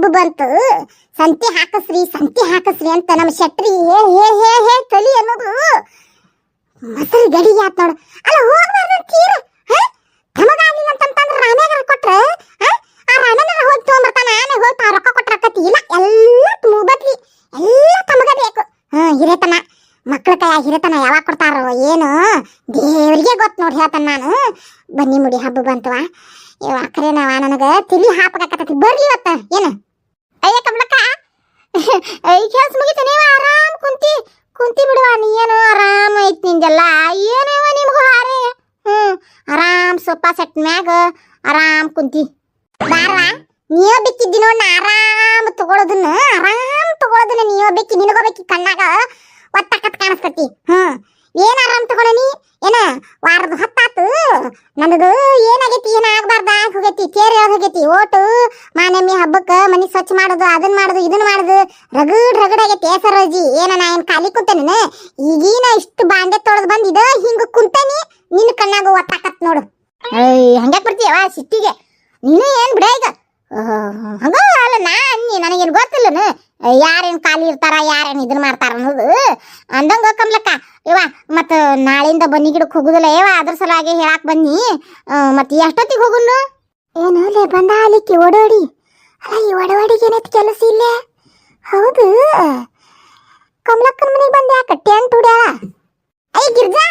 ಹಬ್ಬ ಬಂತು. ಸಂತಿ ಹಾಕಸ್ರಿ ಸಂತಿ ಹಾಕಸ್ರಿ ಅಂತ ನಮ್ಮ ಶೆಟ್ರಿ ಹೇ ಹೇ ಹೇ ಹೇ ಕಲಿ ಅನ್ನೋದು ಮೊಸರು ಗಡಿ ಆತ್ ನೋಡು. ಅಲ್ಲ, ಹೋಗ್ಬಾರ್ದು ತೀರ ತಮಗಾಗ್ಲಿಲ್ಲ ಅಂತಂತಂದ್ರೆ ರಾಮೇಗರ ಕೊಟ್ರೆ. ಆ ರಾಮೇಗರ ಹೋಗಿ ತೊಗೊಂಬರ್ತಾನ. ಆಮೇಲೆ ಹೋಗಿ ತಾ ರೊಕ್ಕ ಕೊಟ್ರ ಇಲ್ಲ ಎಲ್ಲ ಮೂಬತ್ಲಿ ಎಲ್ಲ ತಮಗ ಬೇಕು. ಹ್ಮ್ ಹಿರೇತನ. ಮಕ್ಳ ಕೈ ಹಿರೇತನ ಯಾವಾಗ ಕೊಡ್ತಾರೋ ಏನು. ದೇವರಿಗೆ ಗೊತ್ತು ನೋಡಿ ಹೇಳ್ತಾನ ನಾನು. ಬನ್ನಿ ಮುಡಿ, ಹಬ್ಬ ಬಂತವ ಇವ ಕರೇನವ ನನಗೆ ತಿಳಿ ಹಾಪಕತ್ತತಿ ಬರ್ಲಿ ಇವತ್ತ. ಏನು ಅಯ್ಯ ಕಮಲಕ್ಕ ಈ ಕೆಲಸ ಮುಗಿತ ನೀವ ಆರಾಮ್ ಕುಂತಿ ಕುಂತಿ ಬಿಡುವ ನೀ ಏನು ಆರಾಮ್ ಐತ್ ನಿಂದೆಲ್ಲ ಏನೇವ ನಿಮ್ಗೂ ಹಾರಿ. ಹ್ಞೂ ಆರಾಮ್ ಸೋಫಾ ಸೆಟ್ ಮ್ಯಾಗ, ಆರಾಮ್ ಕುಂತಿ. ಬಾರವಾ, ನೀವ ಬೇಕಿದ್ದಿ ನೋಡಿ ಆರಾಮ್ ತಗೊಳೋದನ್ನ ಆರಾಮ್ ತಗೊಳೋದನ್ನ ನೀವ ಬೇಕಿ ನಿನಗೋ ಬೇಕಿ ಕಣ್ಣಾಗ ಒತ್ತಕತ್ ಕಾಣಿಸ್ತತಿ ಹ್ಮ್ ಏನ್ ಆರಾಮ್ ತಗೊಳನಿ ಏನ ವಾರದ ಹೊತ್ತಾತು? ನನ್ನದು ಏನಾಗೈತಿ, ಏನ ಆಗ್ಬಾರ್ದ? ಆಗ ಹೋಗೈತಿ ಕೇರ್ ಹೋಗೈತಿ? ಓಟು, ಮಾನಮ್ಮಿ ಹಬ್ಬಕ್ಕ ಮನಿ ಸ್ವಚ್ಛ ಮಾಡೋದು ಅದನ್ನ ಮಾಡೋದು ಇದನ್ನ ಮಾಡೋದು, ರಗಡ್ ರಗಡ್ ಆಗೈತಿ ಏಸರಜಿ ಏನ ನಾ ಏನ್ ಖಾಲಿ ಕುಂತೇನ ಈಗಿನ ಇಷ್ಟು ಬಾಂಡೆ ತೊಳೆದು ಬಂದಿದ ಹಿಂಗ ಕುಂತೇನಿ ನಿನ್ನ ಕಣ್ಣಾಗ ಒತ್ತಾಕತ್ ನೋಡು. ಹಂಗ್ಯಾಕ್ ಬರ್ತೀಯವ ಸಿಟ್ಟಿಗೆ? ನೀನು ಏನ್ ಬಿಡ ಈಗ? ಹಂಗ ಅಲ್ಲ ನಾ ಅನ್ನಿ ನನಗೇನು ಗೊತ್ತಿಲ್ಲನ. ಯಾರೇನು ಖಾಲಿ ಇರ್ತಾರ ಯಾರೇನು ಇದನ್ನ ಮಾಡ್ತಾರ ಅನ್ನೋದು. ಅಂದಂಗ ಕಮ್ಲಕ್ಕ ಇವ ಮತ್ತು ನಾಳಿಂದ ಬನ್ನಿ ಗಿಡಕ್ಕೆ ಹೋಗುದಿಲ್ಲ. ಏವ ಅದ್ರ ಸಲುವಾಗಿ ಹೇಳಕ್ಕೆ ಬನ್ನಿ. ಮತ್ತು ಎಷ್ಟೊತ್ತಿಗೆ ಹೋಗುನು? ಏನು ಲೇ ಬಂದ ಅಲಿಕ್ಕಿ ಓಡೋಡಿ. ಅಲ್ಲ ಈ ಒಡವಾಡಿಗೆ ಏನೈತಿ ಕೆಲಸ ಇಲ್ಲ? ಹೌದು. ಕಮಲಕ್ಕನ ಮನೆಗೆ ಬಂದೆ ಯಾಕೆ? ಟೆಂಟ್ ಹುಡ್ಯಾಳ ಐ ಗಿರ್ಜಾ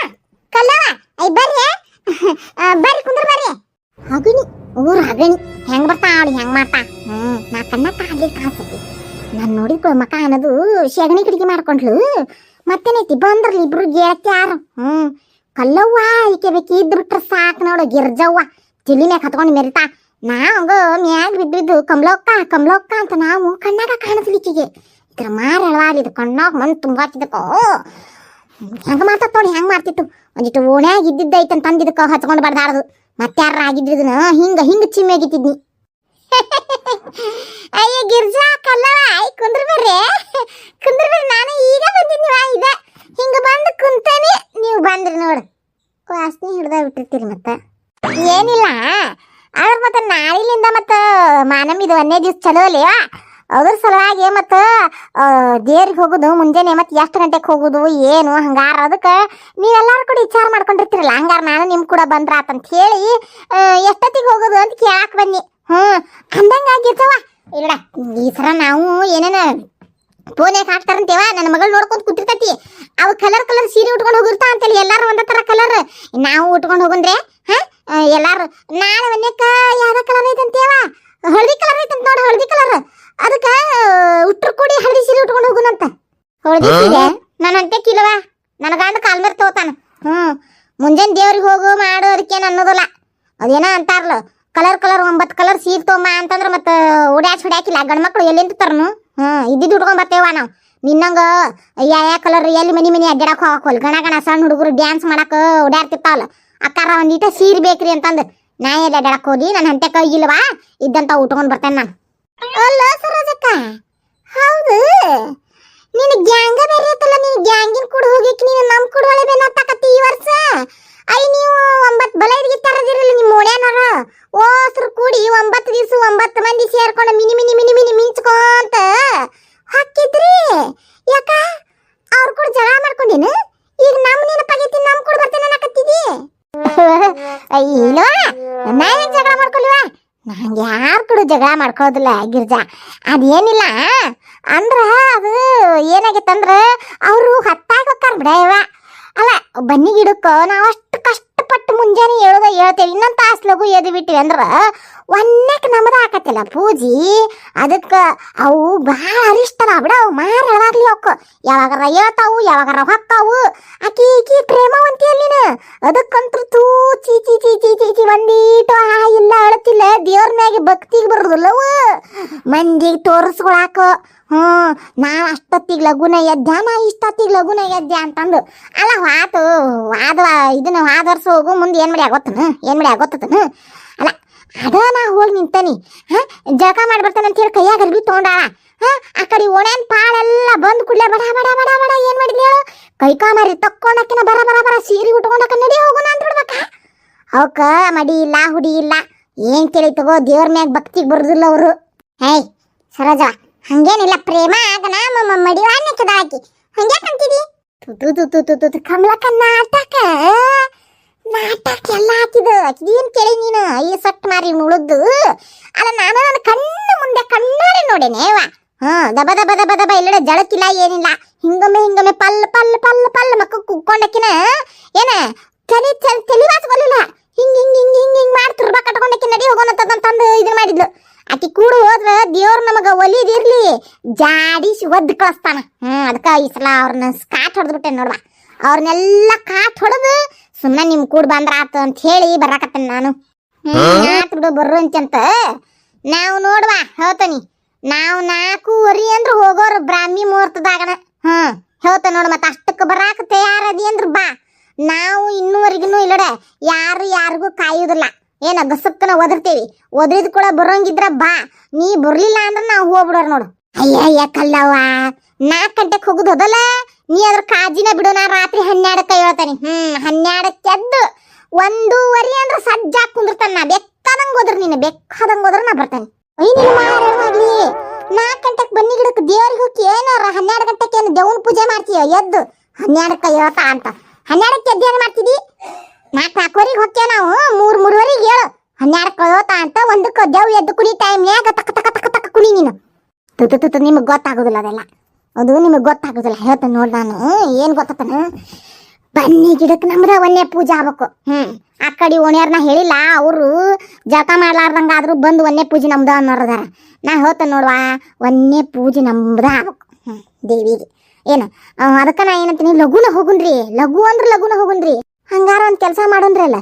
ಕಲ್ಲವ ಐ ಬರ್ರಿ. ಬರ್ರಿ ಕುಂದ್ರ ಬರ್ರಿ. ಹಗಣಿ ಊರ್ ಹಗಣಿ. ಹೆಂಗ್ ಬರ್ತಾ ಅವಳು ಹೆಂಗ್ ಮಾಡ್ತಾ? ಹ್ಮ್, ನಾ ಕಣ್ಣ ಕಾಡ್ಲಿ ಕಾಣಿಸತಿ. ನಾನು ನೋಡಿದ ಮಕ ಅನ್ನೋದು ಶಗಣಿ ಕಿಟಕಿ ಮಾಡ್ಕೊಂಡ್ಲು. ಮತ್ತೇನೈತಿ? ಬಂದ್ರಲ್ಲ ಇಬ್ರು ಗೆಳತ್ಯಾರು ಹ್ಮ್. ಕಲ್ಲವ್ವ, ಈಕೆ ಬೇಕಿ ಇದ್ ಸಾಕು ನೋಡು, ಗಿರ್ಜವ್ವ. ತಿಳಿ ಮ್ಯಾಗ ಹತ್ಕೊಂಡು ಮೆರಿತಾ. ನಾ ಹಂಗ ಮ್ಯಾಗ ಬಿದ್ದಿದ್ದು ಕಮಲಕ್ಕ ಕಮಲಕ್ಕ ಅಂತ ನಾವು ಕಣ್ಣಾಗ ಕಾಣಿಸ್ಲಿಕ್ಕಿಗೆ ಇದ್ರ ಮಾರ ಎಳವಾಲಿ ಇದು ಕಣ್ಣಾಗ ಮನ್ ತುಂಬಾತಿದ್ದಕ್ಕೋ. ಹೆಂಗ ಮಾಡ್ತತ್ ನೋಡಿ, ಹೆಂಗ್ ಮಾಡ್ತಿತ್ತು? ಒಂದಿಟ್ಟು ಓಣ್ಯಾಗ ಇದ್ದಿದ್ದೈತೆ ಅಂತ ಅಂದಿದ್ದಕ್ಕ ಹಚ್ಕೊಂಡು ಬರ್ದಾಡದು. ಮತ್ತಾರ ಆಗಿದ್ದಿದ್ದನ ಹಿಂಗ ಹಿಂಗ ಚಿಮ್ಮೆ ಆಗಿತ್ತಿದ್ನಿ. ಅಯ್ಯ ಗಿರ್ಜಾ ಕಲ್ಲವ ಐ ಕುಂದ್ರ ಬರ್ರಿ. ಕುಂದ್ರ ಬರ್ರಿ, ನಾನು ಈಗ ಬಂದಿದ್ನಿ ವಾ ಇದ ಹಿಂಗ ಬಂದು ಕುಂತೇನಿ, ನೀವು ಬಂದ್ರಿ ನೋಡು. ವಾಸನೆ ಹಿಡ್ದ ಬಿಟ್ಟಿರ್ತೀರಿ ಮತ್ತ. ಏನಿಲ್ಲ ಆದ್ರ ಮತ್ತ ನಾಳಿಲಿಂದ ಮತ್ತ ಇದು ಒಂದೇ ದಿವ್ಸ ಚಲೋ ಅಲ್ಲೇವಾ? ಅದ್ರ ಸಲುವಾಗಿ ಮತ್ತು ದೇವ್ರಿಗೆ ಹೋಗುದು, ಮುಂಜಾನೆ ಮತ್ತು ಎಷ್ಟು ಗಂಟೆಗೆ ಹೋಗುದು, ಏನು, ಹಂಗಾರ ಅದಕ್ಕೆ ನೀವೆಲ್ಲರೂ ಕೂಡ ವಿಚಾರ ಮಾಡ್ಕೊಂಡಿರ್ತೀರಲ್ಲ, ಹಂಗಾರ ನಾನು ನಿಮ್ಮ ಕೂಡ ಬಂದ್ರ ಅಂತ ಹೇಳಿ ಎಷ್ಟೊತ್ತಿಗೆ ಹೋಗೋದು ಅಂತ ಕೇಳಾಕ್ ಬನ್ನಿ. ಹ್ಞೂ ಅಂದಂಗೆ ಆಗಿರ್ತವ. ಇಲ್ಲ ಈ ಸಲ ನಾವು ಏನೇನ ಫೋನ್ಯಾಗ ಹಾಕ್ತಾರಂತೇವ, ನನ್ನ ಮಗಳು ನೋಡ್ಕೊಂಡು ಕೂತಿರ್ತೈತಿ. ಅವು ಕಲರ್ ಕಲರ್ ಸೀರೆ ಉಟ್ಕೊಂಡು ಹೋಗಿರ್ತಾ ಅಂತೇಳಿ, ಎಲ್ಲರೂ ಒಂದೇ ಥರ ಕಲರ್. ನಾವು ಉಟ್ಕೊಂಡು ಹೋಗಂದ್ರೆ, ಹಾಂ, ಎಲ್ಲಾರು ನಾಳೆ ಒಂದೇಕ ಯಾವ ಕಲರ್ ಐತಂತೇವ? ಹಳದಿ ಕಲರ್ ಐತಂತ ನೋಡಿ, ಹಳದಿ ಕಲರ್. ಅದಕ್ಕ ಉಟ್ರು ಕೂಡಿ ಹಳದಿ ಸೀರೆ ಉಟ್ಕೊಂಡು ಹೋಗುನಂತ ಹಳದಿ ನಾನು ಅಂತೆ ಕಿಲವ ನನ್ನ ಗಂಡ ಕಾಲ್ ಮೇಲೆ ತೋತಾನ. ಹ್ಮ್ ಮುಂಜಾನೆ ದೇವ್ರಿಗೆ ಹೋಗು ಮಾಡು ಅದಕ್ಕೇನು ಅನ್ನೋದಿಲ್ಲ. ಅದೇನ ಅಂತಾರಲ್ಲ ಕಲರ್ ಕಲರ್ ಒಂಬತ್ತು ಕಲರ್ ಸೀರೆ ತೊಗೊಂಬ ಅಂತಂದ್ರೆ ಮತ್ತೆ ಉಡ್ಯಾಚ್ ಹೊಡ್ಯಾಕಿಲ್ಲ. ಗಂಡ್ ಮಕ್ಳು ಎಲ್ಲಿಂದ ತರ್ನು? ಹ್ಮ್ ಇದ್ದಿದ್ದು ಉಟ್ಕೊಂಡ್ ಬರ್ತೇವ ನಾವು. ನಿನ್ನಂಗ ಯಾ ಯಾ ಕಲರ್ ಎಲ್ಲಿ ಮನಿ ಮನಿ ಅಡ್ಡಾಡಕ್ ಹೋಗಲ್ ಗಣ ಗಣ ಸಣ್ಣ ಹುಡುಗರು ಡ್ಯಾನ್ಸ್ ಮಾಡಕ್ ಓಡಾಡ್ತಿರ್ತಾವಲ್ಲ ಅಕ್ಕಾರ ಒಂದೀಟ ಸೀರೆ ಬೇಕ್ರಿ ಅಂತಂದ್ ನಾ ಎಲ್ಲಿ ಅಡ್ಡಾಡಕ್ ಹೋಗಿ ನನ್ನ ಹಂತೆ ಕೈಗಿಲ್ವಾ ಇದ್ದಂತ ಉಟ್ಕೊಂಡ್ ಬರ್ತೇನೆ ನಾನು. ಅಲ್ಲ ಸರೋಜಕ್ಕ, ಹೌದು. ನಿನ್ ಗ್ಯಾಂಗ ಬೇರೆ ಐತಲ್ಲ ನೀನ್ ಗ್ಯಾಂಗಿನ ಕೂಡ ಹೋಗಿಕ್ ನೀನು ನಮ್ಮ ಕೂಡ ಒಳ್ಳೆ ತಕತಿ ಈ ವರ್ಷ? ಐ ನೀವು ಒಂಬತ್ತು ಬಲ ತರದಿರಲ್ಲ ನಿಮ್ ಓಡ್ಯಾನರ ಓಸ್ರು ಕೂಡಿ ಒಂಬತ್ತು ದಿವಸ ಒಂಬತ್ತು ಮಂದಿ ಸೇರ್ಕೊಂಡು ಮಿನಿ ಮಿನಿ ಮಿನಿ ಮಿನಿ ಮಿಂಚ್ಕೊಂತ ಹಾಕಿದ್ರಿ ಯಾಕ? ಅವ್ರ ಕೂಡ ಜಗಳ ಮಾಡ್ಕೊಂಡಿನ? ಈಗ ನಮ್ ನೆನಪಾಗೈತಿ ನಮ್ಮ ಕೂಡ ಬರ್ತೇನೆ ಅನ್ನಕತ್ತಿದಿ? ಇಲ್ವಾ ನಾವೇನ್ ಜಗಳ ಮಾಡ್ಕೊಲಿವ ನಂಗೆ ಯಾರು ಕೂಡ ಜಗಳ ಮಾಡ್ಕೊಳ್ಳೋದಿಲ್ಲ ಗಿರ್ಜಾ ಅದೇನಿಲ್ಲ ಅಂದ್ರ ಅದು ಏನಾಗೈತಂದ್ರ ಅವರು ಹತ್ತಾಗ ಹೋಗ್ತಾರ ಬಿಡಯವ ಅಲ್ಲ ಬನ್ನಿ ಗಿಡಕ್ಕ ನಾವು ಅಷ್ಟು ಕಷ್ಟಪಟ್ಟು ಮುಂಜಾನೆ ಹೇಳೋದ ಹೇಳ್ತೇವೆ, ಇನ್ನೊಂದು ತಾಸು ಲಗು ಎದ್ದು ಬಿಟ್ಟಿವಿ ಅಂದ್ರೆ ಒನ್ನೆಕ್ ನಮ್ದು ಹಾಕತ್ತಿಲ್ಲ ಪೂಜಿ. ಅದಕ್ಕೆ ಅವು ಭಾಳ ಅರಿಷ್ಟಲ್ಲ ಬಿಡ ಅವು ಮಾರ ಯಾವಾಗ್ಲಿ ಅವಕ್ಕ ಯಾವಾಗಾರ ಹೇಳ್ತಾವು ಯಾವಾಗಾರ ಹೊಕ್ಕಾವು ಆಕಿ ಈಕಿ ಪ್ರೇಮವಂತಿಯಲ್ಲಿ ನೀನು? ಅದಕ್ಕಂತೂ ತೂ ಚಿ, ಚೀ ಚೀ ಚೀ ಚೀ, ಚಿ, ಒಂದೀಟು, ಆ, ಇಲ್ಲ ಅಳತಿಲ್ಲ ದೇವ್ರ ಮ್ಯಾಗೆ ಭಕ್ತಿಗೆ ಬರೋದಿಲ್ಲವು. ಮಂದಿಗೆ ತೋರಿಸ್ಕೊಳಾಕ ಹ್ಮ್ ನಾವು ಅಷ್ಟೊತ್ತಿಗೆ ಲಗುನ ಎದ್ದ ನಾ ಇಷ್ಟೊತ್ತಿಗೆ ಲಗುನ ಎದ್ದೆ ಅಂತಂದು. ಅಲ್ಲ, ವಾತು ವಾದ ಇದನ್ನ ವಾದ ವರ್ಷ ಹೋಗು ಮುಂದೆ ಏನು ಮಾಡಿ ಆಗೋತ್ತನ ಏನು ಮಾಡಿ ಆಗೋತ್ತನ ಅಲ್ಲ, ಅದ ನಾ ಹೋಗಿ ನಿಂತನಿ. ಹಾ, ಜಳಕ ಮಾಡಿ ಬರ್ತಾನೆ ಅಂತ ಹೇಳಿ ಕೈಯಾಗ ಅರ್ಬಿ ತಗೊಂಡಾಳ. ಹಾ, ಆ ಕಡೆ ಓಣ್ಯಾನ್ ಪಾಳೆಲ್ಲ ಬಂದು ಕುಡ್ಲೆ ಬಡ ಬಡ ಬಡ ಬಡ, ಏನು ಮಾಡಿದ್ಲಿ ಹೇಳು? ಕೈ ಕಾಮಾರಿ ತಕ್ಕೊಂಡಕ್ಕಿನ ಬರ ಬರ ಬರ ಸೀರೆ ಉಟ್ಕೊಂಡಕ್ಕ ನಡಿ ಹೋಗೋಣ ಅಂತ ಬಿಡ್ಬೇಕ? ಅವಕ್ಕ ಮಡಿ ಇಲ್ಲ, ಹುಡಿ ಇಲ್ಲ. ಏನ್ ಕೇಳಿ ತಗೋ, ದೇವ್ರ ಮ್ಯಾಗ ಭಕ್ತಿಗೆ ಬರುದಿಲ್ಲ ಅವರು. ಹೇಯ್ ಸರೋಜ ಹಂಗೇನಿಲ್ಲ, ಪ್ರೇಮ ಆಗನ ಮಡಿವಾನೆ ಕದಾಕಿ ಹಂಗೆ ಕಂತಿದಿ ತುತು ತುತು ತುತು ತು ಕಮಲಕ್ಕ ನಾಟಕ ನಾಟಕ ಎಲ್ಲ ಹಾಕಿದ ಏನ್ ಕೇಳಿ ನೀನು? ಈ ಸಟ್ ಮಾರಿ ಉಳಿದು ಅಲ್ಲ, ನಾನು ನನ್ನ ಕಣ್ಣು ಮುಂದೆ ಕಣ್ಣಾರೆ ನೋಡೇನೇವ ಹಾ, ದಬ ದಬ ದಬ ದಬ, ಇಲ್ಲಡೆ ಜಳಕಿಲ್ಲ, ಏನಿಲ್ಲ. ಹಿಂಗೊಮ್ಮೆ ಹಿಂಗೊಮ್ಮೆ ಪಲ್ ಪಲ್ ಪಲ್ ಪಲ್, ಮಕ್ಕ ಕುಕ್ಕೊಂಡಕ್ಕಿನ ಏನ? ತಲೆ ತಲೆ ತಿಳಿವಾಸ್ಕೊಲಿಲ್ಲ ಹಿಂಗ್ ಹಿಂಗ್ ಹಿಂಗ್ ಹಿಂಗ್ ಹಿಂಗ್ ಮಾಡಿ ತುರ್ಬ ಕಟ್ಕೊಂಡಕ್ಕೆ ನಡಿ ಹೋಗೋಣ ತಂದು ಇದನ್ನ ಮಾಡಿದ್ಲು. ಆಕಿ ಕೂಡ ಹೋದ್ರ ದೇವ್ರ ನಮಗ ಒಲಿದಿರ್ಲಿ. ಜಾಡಿಸಿ ಒದ್ದು ಕಳಿಸ್ತಾನ. ಹ್ಮ್ ಅದಕ್ಕ ಈ ಸಲ ಅವ್ರನ್ನ ಕಾಟ್ ಹೊಡೆದ್ಬಿಟ್ಟೆ ನೋಡ್ವಾ. ಅವ್ರನ್ನೆಲ್ಲ ಕಾಟ್ ಹೊಡೆದು ಸುಮ್ಮನೆ ನಿಮ್ ಕೂಡ ಬಂದ್ರ ಆತು ಅಂತ ಹೇಳಿ ಬರಾಕತ್ತೇನೆ ನಾನು. ಆತ್ ಬಿಡು ಬರ್ರು ಅಂತ ನಾವು ನೋಡ್ವಾ ಹೇಳ್ತಾನಿ. ನಾವು ನಾಲ್ಕೂವರೆ ಅಂದ್ರೆ ಹೋಗೋರು ಬ್ರಾಹ್ಮಿ ಮುಹೂರ್ತದಾಗಣ ಹ್ಮ್ ಹೇಳ್ತ ನೋಡು ಮತ್ತೆ ಅಷ್ಟಕ್ಕೆ ಬರಾಕ ತಯಾರದಿ ಅಂದ್ರೆ ಬಾ. ನಾವು ಇನ್ನೂವರೆಗೂ ಇಲ್ಲಡೆ ಯಾರು ಯಾರಿಗೂ ಕಾಯುವುದಿಲ್ಲ ಏನ ಗಸಕ್ಕನ ಒದರ್ತೇವಿ. ಒದರಿದ ಕೂಡ ಬರೋಂಗಿದ್ರ ಬಾ. ನೀ ಬರ್ಲಿಲ್ಲ ಅಂದ್ರ ನಾವು ಹೋಗ್ಬಿಡೋರ್ ನೋಡು. ಅಯ್ಯ ಅಯ್ಯ ಕಲ್ಲವ್ವ. ನಾಲ್ಕು ಗಂಟೆಗೆ ಹೋಗುದು ಅದಲ್ಲ ನೀ ಅದ್ರ ಕಾಜಿನ ಬಿಡು, ನಾ ರಾತ್ರಿ ಹನ್ನೆರಡಕ್ಕ ಹೇಳ್ತಾನೆ. ಹ್ಮ್ ಹನ್ನೆರಡಕ್ಕೆ ಎದ್ದು ಒಂದೂವರೆ ಅಂದ್ರ ಸಜ್ಜಾ ಕುಂದಿರ್ತಾನ ನಾ. ಬೇಕಾದಂಗ ಹೋದ್ರ ನೀನು. ಬೆಕ್ಕಾದಂಗ ಹೋದ್ರ ನಾ ಬರ್ತಾನೆ. ಏನಿಲ್ಲ ಮಾರಾಡ್ಲಿ ನಾಲ್ಕು ಗಂಟೆಗೆ ಬನ್ನಿ ಗಿಡಕ್ಕೆ ದೇವ್ರಿಗೆ ಹೋಗಿ ಏನಾರ ಹನ್ನೆರಡು ಗಂಟೆಗೆ ಏನು ದೇವನ ಪೂಜೆ ಮಾಡ್ತೀಯ? ಎದ್ದು ಹನ್ನೆರಡಕ್ಕೆ ಹೇಳ್ತಾ ಅಂತ. ಹನ್ನೆರಡಕ್ಕೆ ಎದ್ದು ಏನು ಮಾಡ್ತಿದ್ದಿ ನಾಲ್ಕು ನಾಲ್ಕುವರೆಗೆ ಹೋಗ್ತೇವೆ ನಾವು ಮೂರು ಮೂರುವರೆಗೆ ಹೇಳು ಹನ್ನೆರಡಕ್ಕೆ ಹೇಳ್ತಾ ಅಂತ ಒಂದಕ್ಕೆ ದೇವ್ ಎದ್ದು ಕುಡಿ ಟೈಮ್ನ್ಯಾಗ ತಕ್ಕ ತಕ್ಕ ತಕ್ಕ ತಕ್ಕ ಕುಡಿ ನೀನು ತುತ್ತು ತುತ್ತು ನಿಮಗೆ ಗೊತ್ತಾಗೋದಿಲ್ಲ ಅದೆಲ್ಲ. ಅದು ನಿಮಗೆ ಗೊತ್ತಾಗೋದಿಲ್ಲ. ಹೇಳ್ತಾನೆ ನೋಡಿ ನಾನು. ಏನು ಗೊತ್ತಾತನ? ಬನ್ನಿ ಗಿಡಕ್ಕೆ ನಮ್ದ ಒನ್ನೆ ಪೂಜೆ ಆಗ್ಬೇಕು. ಹ್ಞೂ ಆ ಕಡೆ ಓಣ್ಯಾರ್ನ ಹೇಳಿಲ್ಲ, ಅವರು ಜಳಕ ಮಾಡ್ಲಾರ್ದಂಗ ಆದರೂ ಬಂದು ಒನ್ನೆ ಪೂಜೆ ನಮ್ದ ಅನ್ನೋರದಾರ. ನಾ ಹೇಳ್ತಾನೆ ನೋಡ್ವಾ ಒನ್ನೆ ಪೂಜೆ ನಮ್ದ ಆಗ್ಬೇಕು. ಹ್ಞೂ ದೇವಿಗೆ. ಏನು? ಅದಕ್ಕೆ ನಾ ಏನಂತೀನಿ? ಲಘುನ ಹೋಗುನ್ರಿ ಲಘು ಅಂದ್ರೆ ಲಘುನ ಹೋಗುನ್ರಿ ಹಂಗಾರ ಒಂದು ಕೆಲಸ ಮಾಡೋನ್ರಿ ಅಲ್ಲ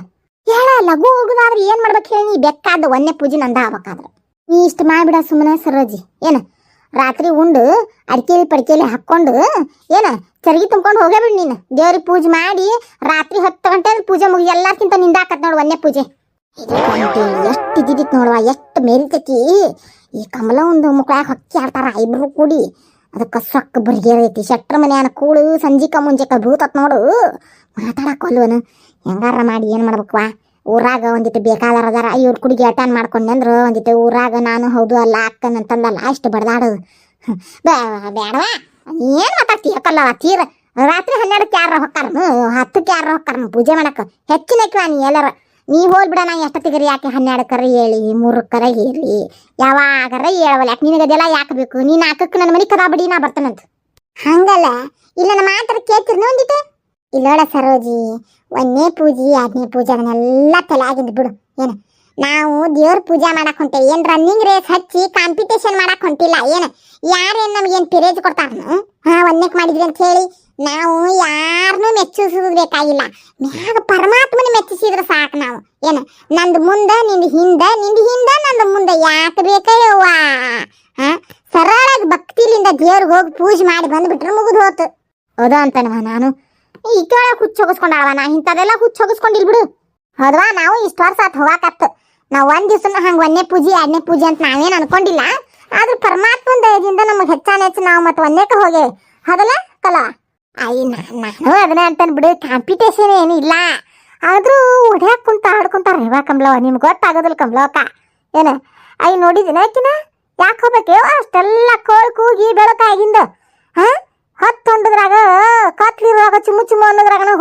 ಹೇಳ, ಲಘು ಹೋಗುದಾದ್ರೆ ಏನು ಮಾಡ್ಬೇಕು ಹೇಳಿ ನೀ? ಬೆಕ್ಕಾದ ಒನ್ನೆ ಪೂಜೆ ನಂದ ಆಗ್ಬೇಕಾದ್ರೆ. ನೀ ಇಷ್ಟು ಮಾಡಿಬಿಡ ಸುಮ್ಮನೆ ಸರೋಜಿ. ಏನು? ರಾತ್ರಿ ಉಂಡು, ಅಡಿಕೆಲಿ ಪಡಿಕೆಲಿ ಹಾಕ್ಕೊಂಡು, ಏನು, ಚರಗಿ ತುಂಬ್ಕೊಂಡು ಹೋಗೇ ಬಿಡು ನೀನು. ದೇವ್ರಿಗೆ ಪೂಜೆ ಮಾಡಿ, ರಾತ್ರಿ ಹತ್ತು ಗಂಟೆ ಪೂಜೆ ಮುಗಿ ಎಲ್ಲಕ್ಕಿಂತ ನಿಂದಾಕತ್ ನೋಡು ಒಂದೇ ಪೂಜೆ. ಎಷ್ಟು ಇದ್ದಿದ್ದಿತ್ತು ನೋಡುವ, ಎಷ್ಟು ಮೇಲ್ತೈತಿ. ಈ ಕಮಲ ಒಂದು ಮುಕ್ಳಾಗ ಹಕ್ಕಿ ಆಡ್ತಾರ ಇಬ್ರು ಕೂಡಿ. ಅದಕ್ಕೆ ಸೊಕ್ಕ ಬರ್ಗೇರೈತಿ ಶೆಟ್ರ ಮನ್ಯಾನ ಕೂಳು, ಸಂಜಿಕ ಮುಂಜಾಕ ಭೂತತ್ ನೋಡು. ಮಾತಾಡಕ್ಕೊಲ್ವನು ಹೆಂಗಾರ ಮಾಡಿ, ಏನು ಮಾಡ್ಬೇಕವಾ? ಊರಾಗ ಒಂದಿಟ್ಟು ಬೇಕಾದಾರ ಅದಾರ. ಇವ್ರ ಕುಡಿಗೆ ಅಟನ್ ಮಾಡ್ಕೊಂಡು ಅಂದ್ರು ಒಂದಿಟ್ಟು ಊರಾಗ ನಾನು ಹೌದು ಅಲ್ಲ, ಅಕ್ಕನ ಅಂತಂದಲ್ಲ ಇಷ್ಟು ಬಡ್ದಾಡೋದು. ಬೇಡವಾ? ಏನು ಮಾತಾಡ್ತೀಯ ಕಲ್ಲವ ತೀರ. ರಾತ್ರಿ ಹನ್ನೆರಡಕ್ಕೆ ಯಾರ ಹೊಕ್ಕಾರ? ಹತ್ತಕ್ಕೆ ಯಾರ ಹೊಕ್ಕಾರ? ಪೂಜೆ ಮಾಡಕ್ಕೆ ಹೆಚ್ಚಿನ ನೀ ಎಲ್ಲರ? ನೀ ಹೋಲ್ ಬಿಡ ನಾ ಎಷ್ಟೊತ್ತಿಗರಿ ಯಾಕೆ ಹನ್ನೆರಡಕ್ಕರ ಹೇಳಿ, ಮೂರಕ್ಕರ ಹೇಳಿ. ಯಾವಾಗರ ಹೇಳವಲ್ಲ? ಯಾಕೆ ನಿನಗದೆಲ್ಲ ಯಾಕೆ ಬೇಕು? ನೀ ನಾಲ್ಕಕ್ಕೆ ನನ್ನ ಮನೆ ಕದಾ ಬಿಡಿ, ನಾ ಬರ್ತಾನಂತ. ಹಂಗಲ್ಲ. ಇಲ್ಲ ನಮ್ಮ ಮಾತ್ರ ಕೇಳ್ತಿರ್ನ ಒಂದಿಟ್ಟು ಇಲ್ಲೋಡ ಸರೋಜಿ, ಒಂದನೇ ಪೂಜಿ, ಎರಡನೇ ಪೂಜೆ ಅದನ್ನೆಲ್ಲ ತಲೆಯಾಗಿಂದ ಬಿಡು. ಏನು? ನಾವು ದೇವ್ರ ಪೂಜೆ ಮಾಡಕ್ ಹೊಂಟೇವಿ. ಏನ್ ರನ್ನಿಂಗ್ ರೇಸ್ ಹಚ್ಚಿ ಕಾಂಪಿಟೇಷನ್ ಮಾಡಕ್ ಹೊಂಟಿಲ್ಲ. ಏನು? ಯಾರೇನ್ ನಮ್ಗೇನ್ ಪಿರೇಜ್ ಕೊಡ್ತಾರನು? ಹಾ ಒಂದಕ್ಕೆ ಮಾಡಿದ್ವಿ ಅಂತ ಹೇಳಿ ನಾವು ಯಾರನ್ನೂ ಮೆಚ್ಚಿಸೋದು ಬೇಕಾಗಿಲ್ಲ. ಮ್ಯಾಗ ಪರಮಾತ್ಮನ ಮೆಚ್ಚಿಸಿದ್ರೆ ಸಾಕು ನಾವು. ಏನು? ನಂದು ಮುಂದೆ, ನಿಂದು ಹಿಂದೆ ನಿಂದು ಹಿಂದೆ, ನಂದು ಮುಂದೆ ಯಾಕೆ ಬೇಕಯ್ಯವ್ವ ಹಾ? ಸರಳಾಗಿ ಭಕ್ತಿಲಿಂದ ದೇವ್ರಿಗೆ ಹೋಗಿ ಪೂಜೆ ಮಾಡಿ ಬಂದುಬಿಟ್ರೆ ಮುಗಿದು ಹೋತು. ಹೌದಾ ಅಂತನವ ನಾನು? ಕೇಳ ಹುಚ್ಚ ಹೋಗಿಸ್ಕೊಂಡಾಳವ, ನಾ ಇಂಥದೆಲ್ಲ ಹುಚ್ಚ ಹೋಗಿಸ್ಕೊಂಡಿಲ್ ಬಿಡು. ಹೌದವಾ, ನಾವು ಇಷ್ಟು ವರ್ಷ ಆತ್ ಹೋಗಾಕತ್ತು ನಾವು ಒಂದ್ ದಿವ್ಸನ ಹಂಗ ಒಂದನೇ ಪೂಜೆ, ಎರಡನೇ ಪೂಜೆ ಅಂತ ನಾವೇನ್ ಅನ್ಕೊಂಡಿಲ್ಲ. ಆದ್ರೆ ಪರಮಾತ್ಮನ ದಯದಿಂದ ನಮಗೆ ಹೆಚ್ಚಾನ ಹೆಚ್ಚು ನಾವು ಮತ್ತೆ ಒಂದೇಕ ಹೋಗೇವಿ ಹೌದಲ್ಲ, ಕಲಾ? ಅಯ್ಯ ನಾನು ಅದನ್ನ ಅಂತಾನೆ ಬಿಡು ಕಾಂಪಿಟೇಷನ್ ಏನು ಇಲ್ಲ. ಆದ್ರೂ ಹೊಡ್ಯಾಕ್ ಕುಂತ ಆಡ್ಕೊಂತಾರ ರೇವಾ ಕಮ್ಲವ ನಿಮ್ಗೆ ಗೊತ್ತಾಗೋದಿಲ್ಲ ಕಮ್ಲವಕ್ಕ ಏನ? ಅಯ್ಯ ನೋಡಿದಿನ ಆಕಿನ? ಯಾಕೆ ಹೋಗ್ಬೇಕೇವ ಅಷ್ಟೆಲ್ಲ ಕೋಳ್ ಕೂಗಿ ಬೆಳಕಾಗಿಂದ. ಹಾ? ಹೊತ್ತು ಕತ್ಲಿರುವಾಗ ಚುಮ್ಮು ಚುಮ್ಮು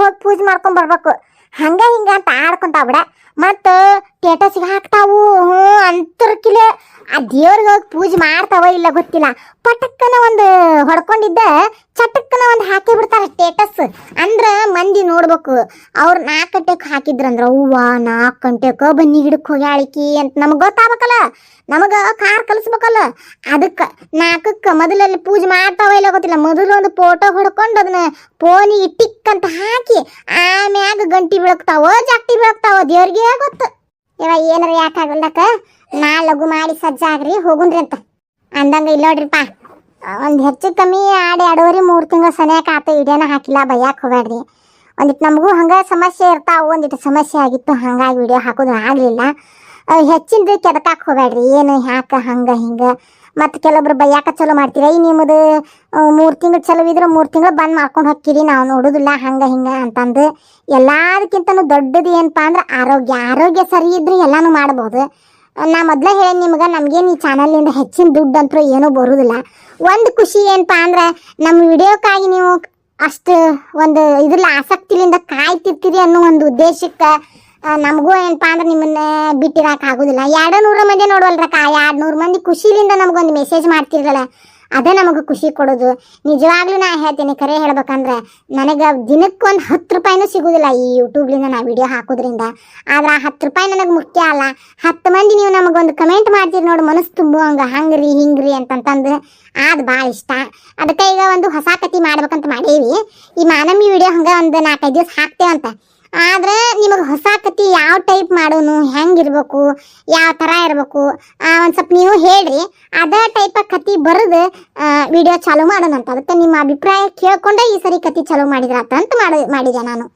ಹೋಗಿ ಪೂಜೆ ಮಾಡ್ಕೊಂಡ್ ಬರ್ಬೇಕು. ಹಂಗ ಹಿಂಗ ಅಂತ ಆಡ್ಕೊಂತ ಬಿಡ ಮತ್ತ ಸ್ಟೇಟಸ್ಗೆ ಹಾಕ್ತಾವು. ಹ್ಞೂ, ಅಂತರ್ಕಿಲೆ. ಆ ದೇವ್ರಿಗೆ ಹೋಗಿ ಪೂಜೆ ಮಾಡ್ತಾವ ಇಲ್ಲ ಗೊತ್ತಿಲ್ಲ. ಪಟಕ್ಕನ ಒಂದು ಹೊಡ್ಕೊಂಡಿದ್ದ, ಚಟಕ್ಕನ ಒಂದು ಹಾಕಿ ಬಿಡ್ತಾರೆ ಸ್ಟೇಟಸ್. ಅಂದ್ರೆ ಮಂದಿ ನೋಡ್ಬೇಕು. ಅವ್ರು ನಾಲ್ಕು ಗಂಟೆಗೆ ಹಾಕಿದ್ರಂದ್ರೆ, ಅವ್ವ ನಾಲ್ಕು ಗಂಟೆಗೆ ಬನ್ನಿ ಗಿಡಕ್ಕೆ ಹೋಗ್ಯಾಳಿಕಿ ಅಂತ ನಮಗೆ ಗೊತ್ತಾಗಬೇಕಲ್ಲ. ನಮಗೆ ಕಾರ್ ಕಲಿಸ್ಬೇಕಲ್ಲ. ಅದಕ್ಕೆ ನಾಲ್ಕಕ್ಕೆ ಮೊದಲಲ್ಲಿ ಪೂಜೆ ಮಾಡ್ತಾವ ಇಲ್ಲ ಗೊತ್ತಿಲ್ಲ. ಮೊದಲು ಒಂದು ಫೋಟೋ ಹೊಡ್ಕೊಂಡು ಅದನ್ನ ಫೋನಿಗೆ ಟಿಕ್ ಅಂತ ಹಾಕಿ ಆಮ್ಯಾಗ ಗಂಟಿ ಬೀಳಕ್ತಾವೋ, ಜಾಕ್ಟಿ ಬೀಳಕ್ತಾವೋ, ದೇವ್ರಿಗೆ ಗೊತ್ತು. ಇವ ಏನಾರ ಯಾಕಾಗಲ್ದಕ್ಕ ನಾ ಲಘು ಮಾಡಿ ಸಜ್ಜಾಗ್ರಿ ಹೋಗುನ್ರಿ ಅಂತ. ಅಂದಂಗ ಇಲ್ಲ ನೋಡ್ರಿಪ್ಪ. ಒಂದು ಹೆಚ್ಚು ಕಮ್ಮಿ ಆಡಿ ಎರಡೂವರೆ, ಮೂರು ತಿಂಗಳು ಸನಿಯಾಕ ಆತ ಇಡೇನ ಹಾಕಿಲ್ಲ ಬಯ್ಯಾಕ ಹೋಗ್ಯಾಡ್ರಿ ಒಂದಿಟ್ಟು ನಮಗೂ ಹಂಗ ಸಮಸ್ಯೆ ಇರ್ತಾವ ಒಂದಿಟ್ಟು ಸಮಸ್ಯೆ ಆಗಿತ್ತು, ಹಂಗಾಗಿ ವಿಡಿಯೋ ಹಾಕೋದು ಆಗಲಿಲ್ಲ. ಹೆಚ್ಚಿಂದ ಕೆದಕಾಕ್ ಹೋಗ್ಬೇಡ್ರಿ ಏನು ಯಾಕ ಹಂಗೆ, ಹಿಂಗೆ. ಮತ್ತು ಕೆಲವೊಬ್ರು ಬೈಯಾಕ ಚಲೋ ಮಾಡ್ತೀರ ಈ ನಿಮ್ಮದು ಮೂರು ತಿಂಗಳು ಚಲೋ ಇದ್ರೆ ಮೂರು ತಿಂಗಳು ಬಂದ್ ಮಾಡ್ಕೊಂಡು ಹೋಗ್ತೀರಿ. ನಾವು ನೋಡೋದಿಲ್ಲ, ಹಂಗೆ, ಹಿಂಗೆ, ಅಂತಂದು ಎಲ್ಲದಕ್ಕಿಂತನೂ ದೊಡ್ಡದು ಏನಪ್ಪ ಅಂದ್ರೆ ಆರೋಗ್ಯ. ಆರೋಗ್ಯ ಸರಿ ಇದ್ರೆ ಎಲ್ಲಾನು ಮಾಡ್ಬೋದು. ನಾ ಮೊದಲೇ ಹೇಳಿ ನಿಮ್ಗೆ, ನಮ್ಗೇನು ಈ ಚಾನಲ್ನಿಂದ ಹೆಚ್ಚಿನ ದುಡ್ಡು ಅಂತೂ ಏನೂ ಬರೋದಿಲ್ಲ. ಒಂದು ಖುಷಿ ಏನಪ್ಪ ಅಂದ್ರೆ ನಮ್ಮ ವಿಡಿಯೋಕ್ಕಾಗಿ ನೀವು ಅಷ್ಟು ಒಂದು ಇದ್ರಲ್ಲಿ ಆಸಕ್ತಿಲಿಂದ ಕಾಯ್ತಿರ್ತೀರಿ ಅನ್ನೋ ಒಂದು ಉದ್ದೇಶಕ್ಕೆ ನಮಗೂ ಏನಪ್ಪಾ ಅಂದ್ರೆ ನಿಮ್ಮನ್ನ ಬಿಟ್ಟಿರಕ್ಕೆ ಆಗೋದಿಲ್ಲ. ಎರಡು ನೂರ ಮಂದಿ ನೋಡುವಲ್ರಕ್ಕ ಎರಡು ನೂರು ಮಂದಿ ಖುಷಿಲಿಂದ ನಮಗೊಂದು ಮೆಸೇಜ್ ಮಾಡ್ತಿರಲ್ಲ ಅದೇ ನಮಗೆ ಖುಷಿ ಕೊಡೋದು. ನಿಜವಾಗ್ಲೂ ನಾ ಹೇಳ್ತೀನಿ, ಕರೆ ಹೇಳ್ಬೇಕಂದ್ರೆ ನನಗೆ ದಿನಕ್ಕೆ ಒಂದು ಹತ್ತು ರೂಪಾಯಿನೂ ಸಿಗೋದಿಲ್ಲ ಈ ಯೂಟ್ಯೂಬ್ಲಿಂದ ನಾ ವಿಡಿಯೋ ಹಾಕೋದ್ರಿಂದ. ಆದ್ರೆ ಆ ಹತ್ತು ರೂಪಾಯಿ ನನಗೆ ಮುಖ್ಯ ಅಲ್ಲ. ಹತ್ತು ಮಂದಿ ನೀವು ನಮಗೊಂದು ಕಮೆಂಟ್ ಮಾಡ್ತೀರಿ ನೋಡಿ, ಮನಸ್ಸು ತುಂಬುವಂಗ ಹಂಗ್ರಿ, ಹಿಂಗ್ರಿ ಅಂತಂತಂದು ಅದು ಭಾಳ ಇಷ್ಟ. ಅದಕ್ಕೆ ಈಗ ಒಂದು ಹೊಸ ಕತಿ ಮಾಡ್ಬೇಕಂತ ಮಾಡೀವಿ. ಈ ಮಾನಮ್ಮಿ ವಿಡಿಯೋ ಹಂಗೆ ಒಂದು ನಾಲ್ಕೈದು ದಿವಸ ಹಾಕ್ತೇವಂತ. ಆದ್ರೆ ನಿಮಗೆ ಹೊಸ ಕತಿ ಯಾವ ಟೈಪ್ ಮಾಡೋನು ಹೆಂಗಿರ್ಬೇಕು ಯಾವ ಥರ ಇರಬೇಕು ಒಂದು ಸ್ವಲ್ಪ ನೀವು ಹೇಳ್ರಿ. ಅದೇ ಟೈಪ್ ಕತಿ ಬರೆದು ವಿಡಿಯೋ ಚಾಲೂ ಮಾಡೋಣಂತ. ಅದಕ್ಕೆ ನಿಮ್ಮ ಅಭಿಪ್ರಾಯ ಕೇಳ್ಕೊಂಡೆ ಈ ಸರಿ ಕತಿ ಚಾಲೂ ಮಾಡಿದ್ರಾತ ಅಂತ ಮಾಡಿ, ಮಾಡಿದೆ ನಾನು.